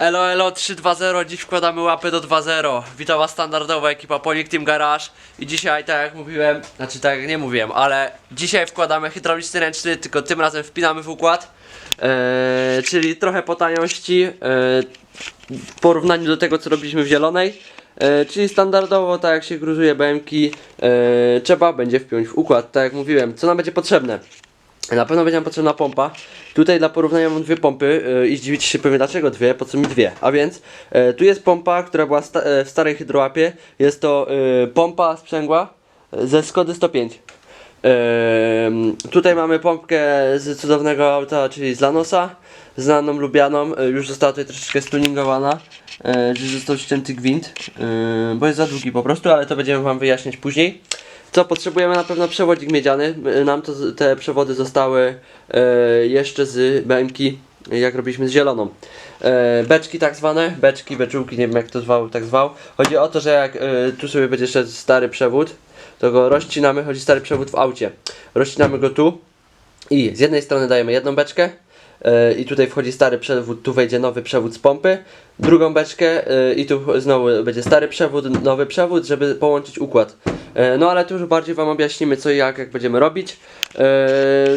Elo, elo, 3-2-0, dziś wkładamy łapy do 2-0 Witam was standardowa ekipa Ponik Team Garage. I dzisiaj, tak jak mówiłem, znaczy tak jak nie mówiłem, ale dzisiaj wkładamy hydrauliczny ręczny, tylko tym razem wpinamy w układ. Eee, Czyli trochę po taniości eee, w porównaniu do tego co robiliśmy w zielonej. E, Czyli standardowo, tak jak się gruzuje BMki, e, trzeba będzie wpiąć w układ, tak jak mówiłem Co nam będzie potrzebne? Na pewno będzie nam potrzebna pompa. Tutaj dla porównania mam dwie pompy yy, i zdziwicie się pewnie dlaczego dwie, po co mi dwie. A więc e, tu jest pompa, która była e, w starej hydrołapie. Jest to e, pompa sprzęgła e, ze Skody 105. Em, tutaj mamy pompkę z cudownego auta, czyli z Lanosa, znaną, lubianą. Już została tutaj troszeczkę stuningowana, e, że został ścięty gwint, bo jest za długi po prostu, ale to będziemy wam wyjaśniać później. Co potrzebujemy na pewno przewodnik miedziany. Y, Nam to, te przewody zostały e, jeszcze z BMki, jak robiliśmy z zieloną. E, beczki tak zwane, beczki, beczułki, nie wiem jak to zwał, tak zwał. Chodzi o to, że jak e, tu sobie będzie szedł stary przewód, to go rozcinamy, chodzi stary przewód w aucie. Rozcinamy go tu i z jednej strony dajemy jedną beczkę, i tutaj wchodzi stary przewód, tu wejdzie nowy przewód z pompy, drugą beczkę e, i tu znowu będzie stary przewód, nowy przewód, żeby połączyć układ. E, No ale tu już bardziej Wam objaśnimy co i jak, jak będziemy robić. E,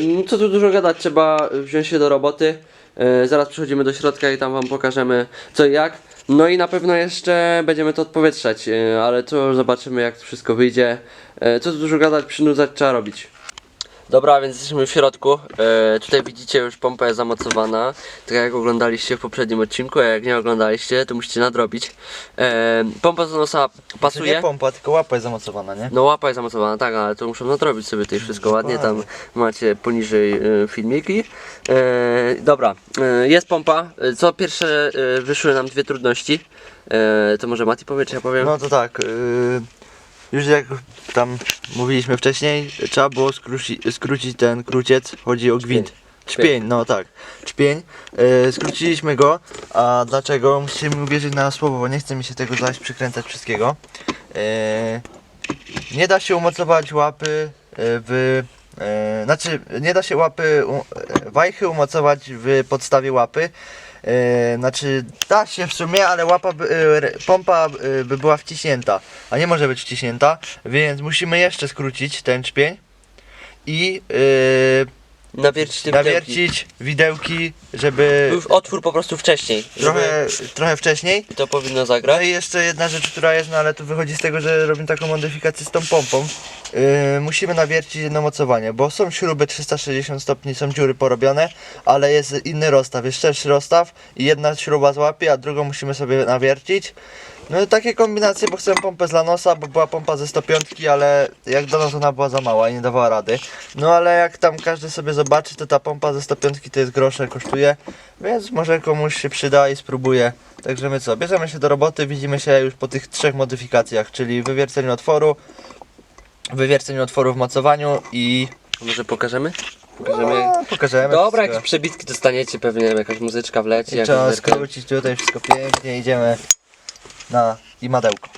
no, Co tu dużo gadać, trzeba wziąć się do roboty. E, Zaraz przechodzimy do środka i tam Wam pokażemy co i jak. No i na pewno jeszcze będziemy to odpowietrzać, e, ale to zobaczymy jak to wszystko wyjdzie. E, Co tu dużo gadać, przynudzać trzeba robić. Dobra, więc jesteśmy w środku. E, tutaj widzicie już pompa jest zamocowana. Tak jak oglądaliście w poprzednim odcinku, a jak nie oglądaliście, to musicie nadrobić. E, pompa z nosa pasuje. nie pompa, tylko łapa jest zamocowana, nie? No łapa jest zamocowana, tak, ale to muszą nadrobić sobie tutaj wszystko ładnie, tam macie poniżej e, filmiki. E, dobra, e, jest pompa. E, Co pierwsze e, wyszły nam dwie trudności. E, to może Mati powie, czy ja powiem? No to tak, yy, już jak tam mówiliśmy wcześniej, trzeba było skróci, skrócić ten króciec, chodzi o gwint. Ćpień, no tak, ćpień. Yy, skróciliśmy go, a dlaczego? Musicie mi uwierzyć na słowo, bo nie chce mi się tego zaś przykręcać wszystkiego. Yy, nie da się umocować łapy yy, w... Yy, znaczy, nie da się łapy, wajchy umocować w podstawie łapy. Yy, znaczy, da się w sumie, ale łapa, by, re- pompa yy, by była wciśnięta, a nie może być wciśnięta, więc musimy jeszcze skrócić ten czpień i yy, Nawiercić te widełki. nawiercić widełki, żeby Był otwór po prostu wcześniej. trochę, trochę wcześniej. I to powinno No zagrać. i jeszcze jedna rzecz, która jest, no ale tu wychodzi z tego, że robimy taką modyfikację z tą pompą. Yy, musimy nawiercić jedno mocowanie, bo są śruby 360 stopni, są dziury porobione, ale jest inny rozstaw, jest szerszy rozstaw i jedna śruba złapie, a drugą musimy sobie nawiercić. No i takie kombinacje, bo chcę pompę z Lanosa, bo była pompa ze 105, ale jak do nas ona była za mała i nie dawała rady. No ale jak tam każdy sobie zobaczy, to ta pompa ze 105 to jest grosze, kosztuje, więc może komuś się przyda i spróbuje. Także my co, bierzemy się do roboty, widzimy się już po tych trzech modyfikacjach, czyli wywierceniu otworu, wywierceniu otworu w mocowaniu i... Może pokażemy? Pokażemy. No, pokażemy Dobra, wszystko. jakieś przebitki dostaniecie, pewnie jakaś muzyczka wleci. Trzeba skrócić tutaj wszystko pięknie, idziemy na imadełko.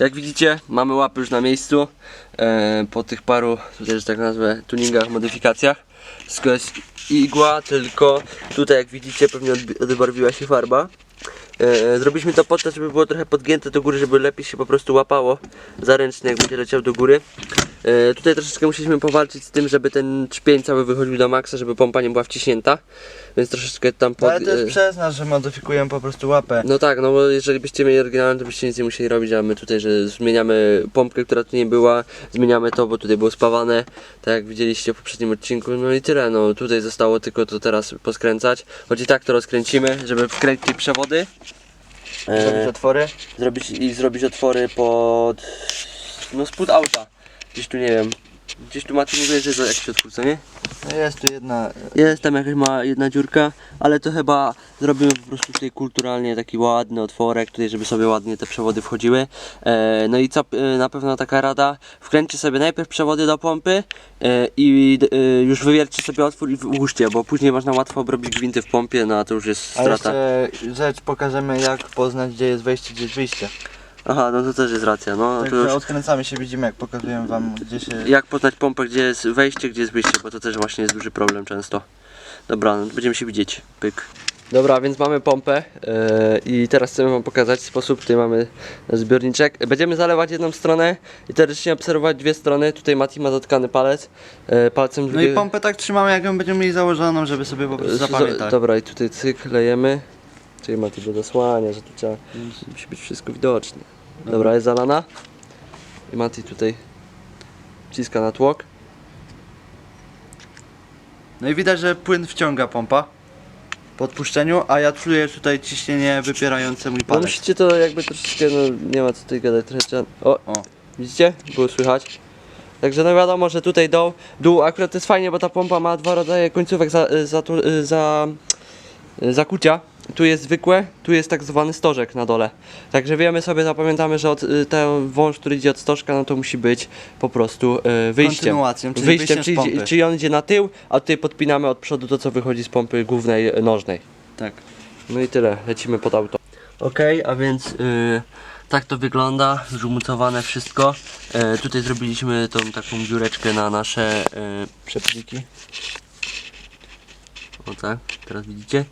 Jak widzicie, mamy łapy już na miejscu. E, po tych paru, tutaj że tak nazwę, tuningach, modyfikacjach. Wszystko jest igła, tylko tutaj jak widzicie pewnie odbarwiła się farba. E, zrobiliśmy to po to, żeby było trochę podgięte do góry, żeby lepiej się po prostu łapało zaręcznie jak będzie leciał do góry. E, tutaj troszeczkę musieliśmy powalczyć z tym, żeby ten czpień cały wychodził do maksa, żeby pompa nie była wciśnięta. Więc troszeczkę tam No, pod... ale to jest e, przez nas, że modyfikujemy po prostu łapę. no tak, no bo jeżeli byście mieli oryginalne, to byście nic nie musieli robić, a my tutaj, że zmieniamy pompkę, która tu nie była, zmieniamy to, bo tutaj było spawane, tak jak widzieliście w poprzednim odcinku, no i tyle, no tutaj zostało tylko to teraz poskręcać, choć i tak to rozkręcimy, żeby wkręcić te przewody, Zrobić e, otwory. zrobić i zrobić otwory pod, no spód auta, gdzieś tu nie wiem, gdzieś tu Mati mówię, że jest jakiś otwór, co nie? No jest tu jedna... Jest tam jakaś ma jedna dziurka, ale to chyba zrobimy po prostu tutaj kulturalnie taki ładny otworek, tutaj żeby sobie ładnie te przewody wchodziły. E, no i co e, na pewno taka rada, wkręćcie sobie najpierw przewody do pompy e, i e, już wywierćcie sobie otwór i włóżcie, bo później można łatwo obrobić gwinty w pompie, no a to już jest A strata. jeszcze rzecz pokażemy jak poznać gdzie jest wejście, gdzie jest wyjście. Aha, no to też jest racja, no to Także już... odkręcamy się, widzimy jak pokazuję wam gdzie się... Jak poznać pompę, gdzie jest wejście, gdzie jest wyjście, bo to też właśnie jest duży problem często. Dobra, no to będziemy się widzieć. Pyk. Dobra, więc mamy pompę yy, i teraz chcemy wam pokazać sposób. Tutaj mamy zbiorniczek. Będziemy zalewać jedną stronę i teoretycznie obserwować dwie strony. Tutaj Mati ma dotkany palec. Yy, palcem No drugi- i pompę tak trzymamy jak ją będziemy mieli założoną, żeby sobie po prostu z- zapamiętać. Dobra, i tutaj cyk lejemy. Czyli Mati go zasłania, że to trzeba. Musi być wszystko widoczne. Dobra, jest zalana. I Mati tutaj wciska na tłok. No i widać, że płyn wciąga pompa po odpuszczeniu, a ja czuję tutaj ciśnienie wypierające mój No palec. musicie to jakby troszeczkę, no nie ma co tutaj gadać, trochę trzeba... O, O. widzicie? Było słychać. Także no wiadomo, że tutaj dół, dół akurat to jest fajnie, bo ta pompa ma dwa rodzaje końcówek za, za, za, za zakucia. Tu jest zwykłe, tu jest tak zwany stożek na dole. Także wiemy sobie, zapamiętamy, że od, y, ten wąż, który idzie od stożka, no to musi być po prostu y, wyjściem. Kontynuacją, czyli wyjściem, z czyli, pompy. czyli on idzie na tył, a tutaj podpinamy od przodu to, co wychodzi z pompy głównej, y, nożnej. Tak. No i tyle, lecimy pod auto. Ok, a więc y, tak to wygląda, żumucowane wszystko. Tutaj zrobiliśmy tą taką dziureczkę na nasze e, przepliki. O tak, teraz widzicie.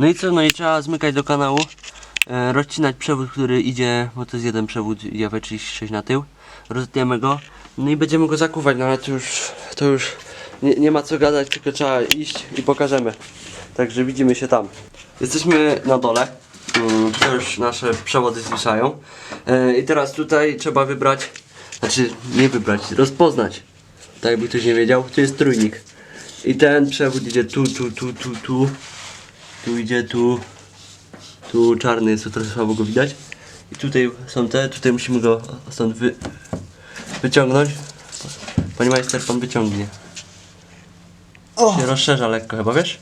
No i co, no i trzeba zmykać do kanału, e, rozcinać przewód, który idzie, bo to jest jeden przewód, idzie W36 na tył. Roztniemy go, no i będziemy go zakuwać, no ale to już, to już nie, nie ma co gadać, tylko trzeba iść i pokażemy. Także widzimy się tam. Jesteśmy na dole. Mm, To już nasze przewody zwiszają. E, I teraz tutaj trzeba wybrać, znaczy nie wybrać, rozpoznać. Tak jakby ktoś nie wiedział, to jest trójnik. I ten przewód idzie tu, tu, tu, tu, tu. Tu idzie tu. Tu czarny jest, to trochę słabo go widać. I tutaj są te, tutaj musimy go stąd wy, wyciągnąć. Pani majster, pan wyciągnie. O! Się rozszerza lekko chyba, wiesz?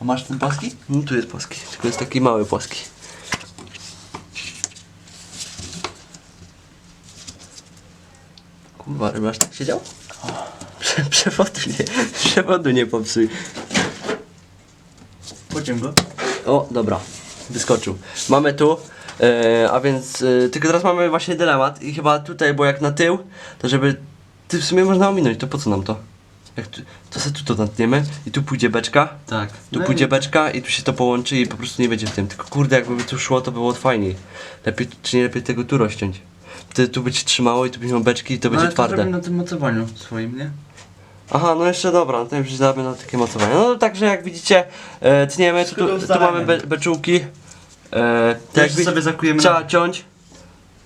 A masz ten paski? No tu jest płaski, tylko jest taki mały płaski. Kurwa, masz tak siedział? Prze przewodu nie, przewodu nie popsuj. Go. O, dobra, wyskoczył. Mamy tu, e, a więc, e, tylko teraz mamy właśnie dylemat i chyba tutaj, bo jak na tył, to żeby, ty w sumie można ominąć, to po co nam to? Jak tu, to sobie tu to natniemy i tu pójdzie beczka, Tak. tu pójdzie beczka i tu się to połączy i po prostu nie będzie w tym. Tylko kurde, jakby tu szło, to było fajniej. Lepiej, czy nie lepiej tego tu rozciąć? Wtedy tu by się trzymało i tu będą beczki i to będzie twarde. na tym mocowaniu swoim, nie? Aha, no jeszcze dobra, no to już damy na takie mocowanie. No także jak widzicie, e, tniemy, tu, tu, tu mamy be, beczułki. E, To jak sobie zakujemy Trzeba ciąć.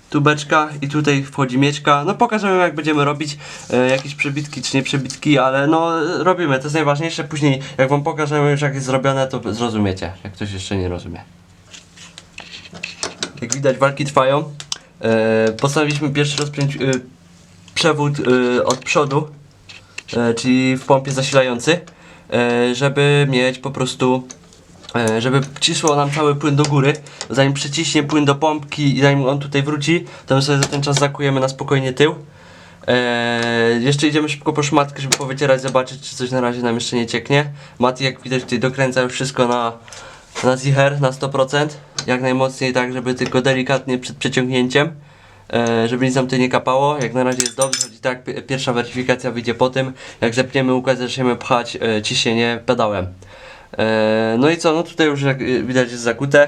Tu beczka i tutaj wchodzi mieczka. No pokażemy jak będziemy robić e, jakieś przebitki czy nie przebitki, ale no e, robimy, to jest najważniejsze. Później jak wam pokażemy już jak jest zrobione, to zrozumiecie, jak ktoś jeszcze nie rozumie. Jak widać walki trwają. E, postanowiliśmy pierwszy rozpiąć e, przewód e, od przodu, czyli w pompie zasilający, e, żeby mieć po prostu e, żeby cisło nam cały płyn do góry, zanim przyciśnie płyn do pompki i zanim on tutaj wróci, to my sobie za ten czas zakujemy na spokojnie tył. E, jeszcze idziemy szybko po szmatkę, żeby powycierać, zobaczyć czy coś na razie nam jeszcze nie cieknie. Mati jak widać tutaj dokręca już wszystko na, na zicher na 100%, jak najmocniej tak, żeby tylko delikatnie przed przeciągnięciem. E, żeby nic nam tutaj nie kapało, jak na razie jest dobrze, choć i tak pi- pierwsza weryfikacja wyjdzie po tym, jak zepniemy układ, zaczniemy pchać e, ciśnienie pedałem. E, no i co, no tutaj już jak widać jest zakute.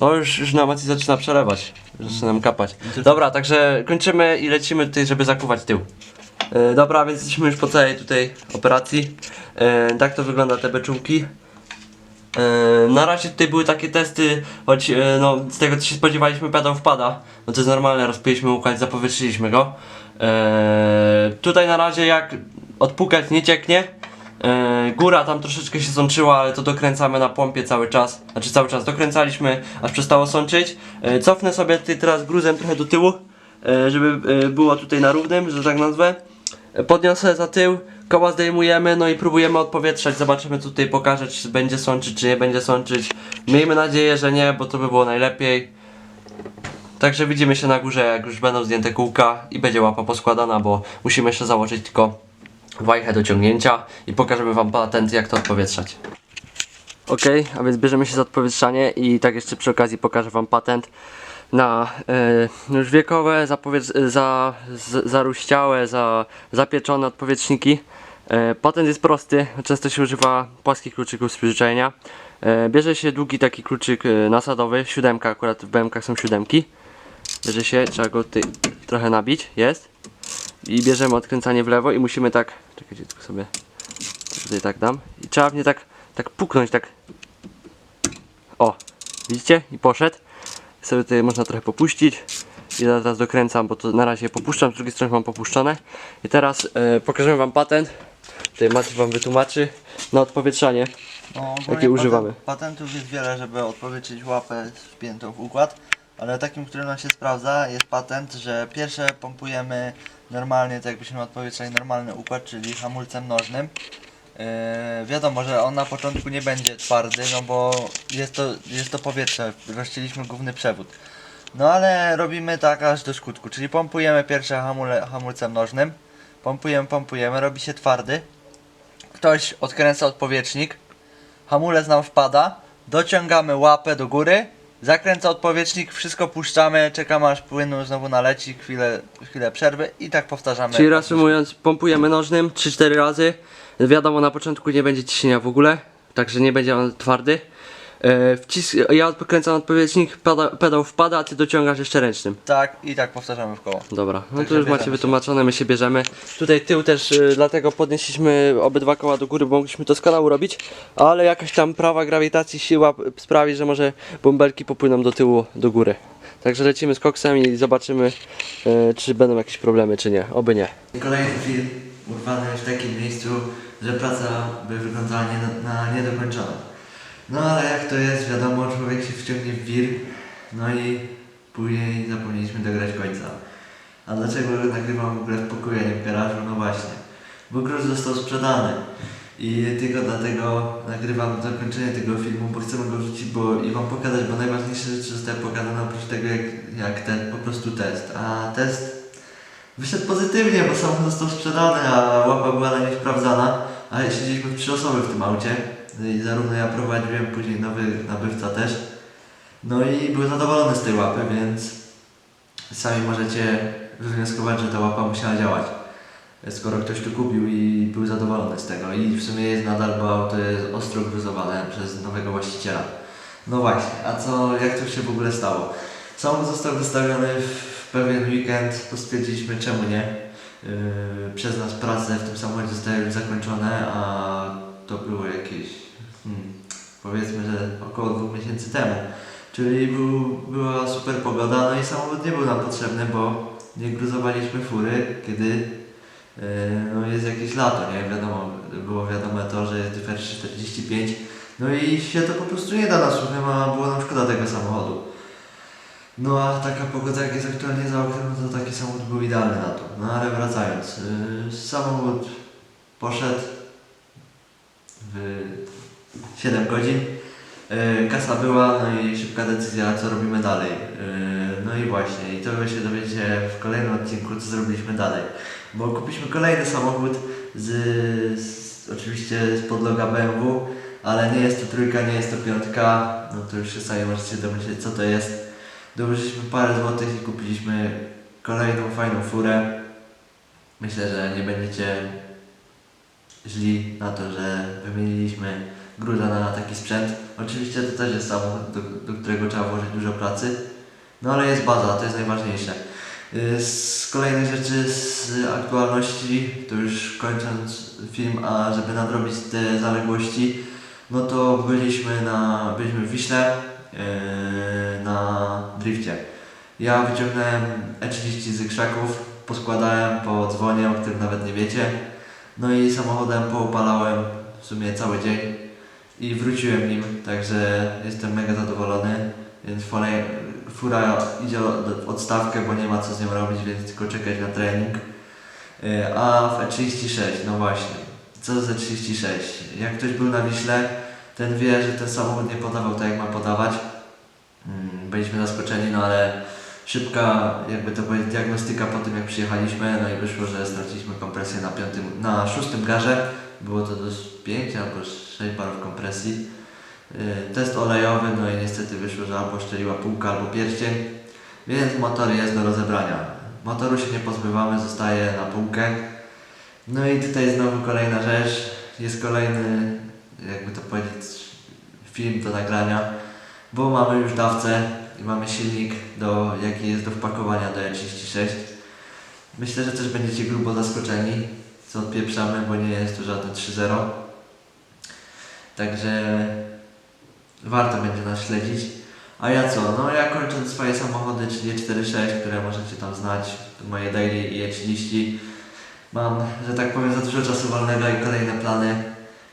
O, już, już na macji zaczyna przelewać. Zaczyna nam kapać. Dobra, także kończymy i lecimy tutaj, żeby zakuwać tył. Dobra, więc jesteśmy już po całej tutaj operacji. Tak to wygląda te beczułki. E, na razie tutaj były takie testy, choć e, no, z tego co się spodziewaliśmy pedał wpada. No to jest normalne, rozpiliśmy układ, zapowietrzyliśmy go. E, tutaj na razie jak odpukać nie cieknie. Góra tam troszeczkę się sączyła, ale to dokręcamy na pompie cały czas. Znaczy cały czas dokręcaliśmy, aż przestało sączyć. Cofnę sobie tutaj teraz gruzem trochę do tyłu, żeby było tutaj na równym, że tak nazwę. Podniosę za tył, Koła zdejmujemy, no i próbujemy odpowietrzać. Zobaczymy tutaj pokaże, czy będzie sączyć, czy nie będzie sączyć. Miejmy nadzieję, że nie, bo to by było najlepiej. Także widzimy się na górze, jak już będą zdjęte kółka i będzie łapa poskładana, bo musimy jeszcze założyć tylko wajchę do ciągnięcia i pokażemy wam patent, jak to odpowietrzać. Ok, a więc bierzemy się za odpowietrzanie i tak jeszcze przy okazji pokażę wam patent na e, już wiekowe, zapowiedz, za, z, zaruściałe, za, zapieczone odpowietrzniki. E, patent jest prosty, często się używa płaskich kluczyków z przyzwyczajenia. E, bierze się długi taki kluczyk e, nasadowy, siódemka, akurat w BMK są siódemki. Bierze się, trzeba go tutaj trochę nabić, jest. I bierzemy odkręcanie w lewo i musimy tak, czekajcie, tylko sobie tutaj tak dam. I trzeba w nie tak, tak puknąć, tak. O, widzicie? I poszedł. Sobie tutaj można trochę popuścić. I zaraz dokręcam, bo to na razie popuszczam, z drugiej strony mam popuszczone. I teraz e, pokażemy wam patent. Tutaj Maciej wam wytłumaczy na odpowietrzanie. No, ogólnie Jakie używamy? Patent, patentów jest wiele, żeby odpowietrzyć łapę wpiętą w układ, ale takim, który nam się sprawdza jest patent, że pierwsze pompujemy normalnie, tak jakbyśmy odpowietrzali normalny układ, czyli hamulcem nożnym. Yy, wiadomo, że on na początku nie będzie twardy, no bo jest to, jest to powietrze, rozcięliśmy główny przewód. No ale robimy tak aż do skutku, czyli pompujemy pierwsze hamule, hamulcem nożnym, pompujemy, pompujemy, robi się twardy. Ktoś odkręca odpowietrznik, hamulec nam wpada, dociągamy łapę do góry, zakręca odpowietrznik, wszystko puszczamy, czekamy aż płyn znowu naleci, chwilę, chwilę przerwy i tak powtarzamy. Czyli reasumując, pompujemy nożnym 3-4 razy. Wiadomo, na początku nie będzie ciśnienia w ogóle, także nie będzie on twardy. E, wcisk, ja odkręcam odpowietrznik, pada, pedał wpada, a ty dociągasz jeszcze ręcznym. Tak i tak powtarzamy w koło. Dobra, no Także to już macie wytłumaczone, my się bierzemy. Tutaj tył też, y, dlatego podnieśliśmy obydwa koła do góry, bo mogliśmy to z kanału robić, ale jakaś tam prawa grawitacji, siła p- sprawi, że może bąbelki popłyną do tyłu, do góry. Także lecimy z koksem i zobaczymy, y, czy będą jakieś problemy, czy nie. Oby nie. Kolejny film urwany w takim miejscu, że praca by wyglądała nie, na niedokończoną. No ale jak to jest, wiadomo, człowiek się wciągnie w wir, no i później zapomnieliśmy dograć końca. A dlaczego nagrywam w ogóle w pokoju, a nie w garażu? No właśnie, bo grusz został sprzedany. I tylko dlatego nagrywam zakończenie tego filmu, bo chcemy go wrzucić bo, i wam pokazać, bo najważniejsze rzeczy zostały pokazane oprócz tego jak, jak ten po prostu test. A test Wyszedł pozytywnie, bo samochód został sprzedany, a łapa była na niej sprawdzana, ale siedzieliśmy trzy osoby w tym aucie. I zarówno ja prowadziłem, później nowy nabywca też. No i był zadowolony z tej łapy, więc sami możecie wywnioskować, że ta łapa musiała działać. Skoro ktoś tu kupił i był zadowolony z tego. I w sumie jest nadal, bo auto jest ostro gruzowane przez nowego właściciela. No właśnie, a co, jak to się w ogóle stało? Samochód został wystawiony w pewien weekend, to stwierdziliśmy czemu nie. Yy, przez nas prace w tym samochodzie zostały zakończone, a to było jakieś, hmm, powiedzmy, że około dwóch miesięcy temu. Czyli był, była super pogoda, no i samochód nie był nam potrzebny, bo nie gruzowaliśmy fury, kiedy yy, no jest jakieś lato, nie? Wiadomo, było wiadome to, że jest DFR 45, no i się to po prostu nie da na suchym, a było nam szkoda tego samochodu. No a taka pogoda jak jest aktualnie za oknem, no to taki samochód był idealny na to. No ale wracając, yy, samochód poszedł w 7 godzin. Yy, kasa była, no i szybka decyzja, co robimy dalej. Yy, no i właśnie, i to się dowiecie w kolejnym odcinku, co zrobiliśmy dalej. Bo kupiliśmy kolejny samochód z, z oczywiście z podloga BMW, ale nie jest to trójka, nie jest to piątka, no to już się sami możecie domyśleć, co to jest. Dołożyliśmy parę złotych i kupiliśmy kolejną fajną furę. Myślę, że nie będziecie źli na to, że wymieniliśmy gruza na taki sprzęt. Oczywiście to też jest samochód, do, do którego trzeba włożyć dużo pracy. No ale jest baza, to jest najważniejsze. Yy, Z kolejnych rzeczy z aktualności, to już kończąc film, a żeby nadrobić te zaległości, no to byliśmy na, byliśmy w Wiśle yy, na drifcie. Ja wyciągnąłem E30 z krzaków, poskładałem po dzwonie, o którym nawet nie wiecie. No i samochodem poupalałem w sumie cały dzień i wróciłem nim, także jestem mega zadowolony. Więc folej, fura idzie w odstawkę, bo nie ma co z nią robić, więc tylko czekać na trening. Y, A w E36, no właśnie. Co z E36? Jak ktoś był na Wiśle, ten wie, że ten samochód nie podawał tak jak ma podawać. Mm, Byliśmy zaskoczeni, no ale szybka, jakby to powiedzieć, diagnostyka po tym jak przyjechaliśmy, no i wyszło, że straciliśmy kompresję na piątym, na szóstym garze. Było to dość 5 albo 6 barów kompresji. Yy, Test olejowy, no i niestety wyszło, że albo szczeliła półka, albo pierścień, więc motor jest do rozebrania. Motoru się nie pozbywamy, zostaje na półkę. No i tutaj znowu kolejna rzecz, jest kolejny, jakby to powiedzieć, film do nagrania, bo mamy już dawcę i mamy silnik, do, jaki jest do wpakowania do E36. Myślę, że też będziecie grubo zaskoczeni, co odpieprzamy, bo nie jest to żadne 3.0. Także warto będzie nas śledzić. A ja co? No ja kończąc swoje samochody, czyli E46, które możecie tam znać, moje daily i E30, mam, że tak powiem, za dużo czasu wolnego i kolejne plany,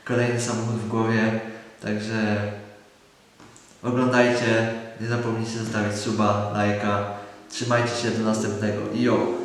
kolejny samochód w głowie, także oglądajcie, nie zapomnijcie zostawić suba, lajka, trzymajcie się do następnego. Jo!